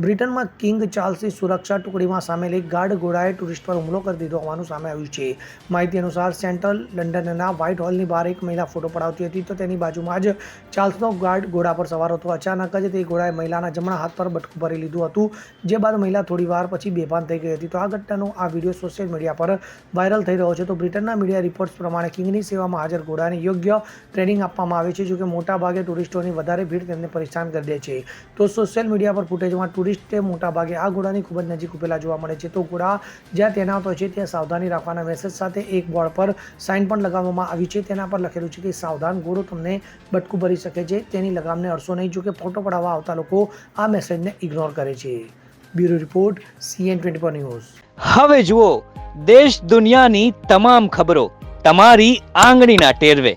બ્રિટનમાં કિંગ ચાર્લ્સની સુરક્ષા ટુકડીમાં સામેલ એક ગાર્ડ ઘોડાએ ટુરિસ્ટ પર હુમલો કરી દીધો હોવાનું સામે આવ્યું છે. માહિતી અનુસાર સેન્ટ્રલ લંડનના વ્હાઇટ હોલની બહાર એક મહિલા ફોટો પડાવતી હતી તો તેની બાજુમાં જ ચાર્લ્સનો ગાર્ડ ઘોડા પર સવાર હતો. અચાનક જ તે ઘોડાએ મહિલાના જમણા હાથ પર બટકું ભરી લીધું હતું, જે બાદ મહિલા થોડી વાર પછી બેભાન થઈ ગઈ હતી. તો આ ઘટનાનો આ વીડિયો સોશિયલ મીડિયા પર વાયરલ થઈ રહ્યો છે. તો બ્રિટનના મીડિયા રિપોર્ટ્સ પ્રમાણે કિંગની સેવામાં હાજર ઘોડાને યોગ્ય ટ્રેનિંગ આપવામાં આવે છે, જોકે મોટાભાગે ટુરિસ્ટોની વધારે ભીડ તેમને પરેશાન કરી દે છે. તો સોશિયલ મીડિયા પર ફૂટેજમાં ટુરિસ્ટે મોટાભાગે આ ઘોડાની ખૂબ જ નજીક ઉભેલા જોવા મળે છે. તો ઘોડા જ્યાં તૈનાત હોય છે, ત્યાં સાવધાની રાખવાના મેસેજ સાથે એક બોર્ડ પર સાઇન પણ લગાવવામાં આવી છે. તેના પર લખેલું છે કે, સાવધાન ઘોડો તમને બટકું ભરી શકે છે. તેની લગામને અડશો નહીં. જો કે ફોટો પડાવવા આવતા લોકો આ મેસેજને ઇગ્નોર કરે છે. Bureau report C N twenty four news. હવે જુઓ, દેશ દુનિયાની તમામ ખબરો તમારી આંગળીના ટેરવે.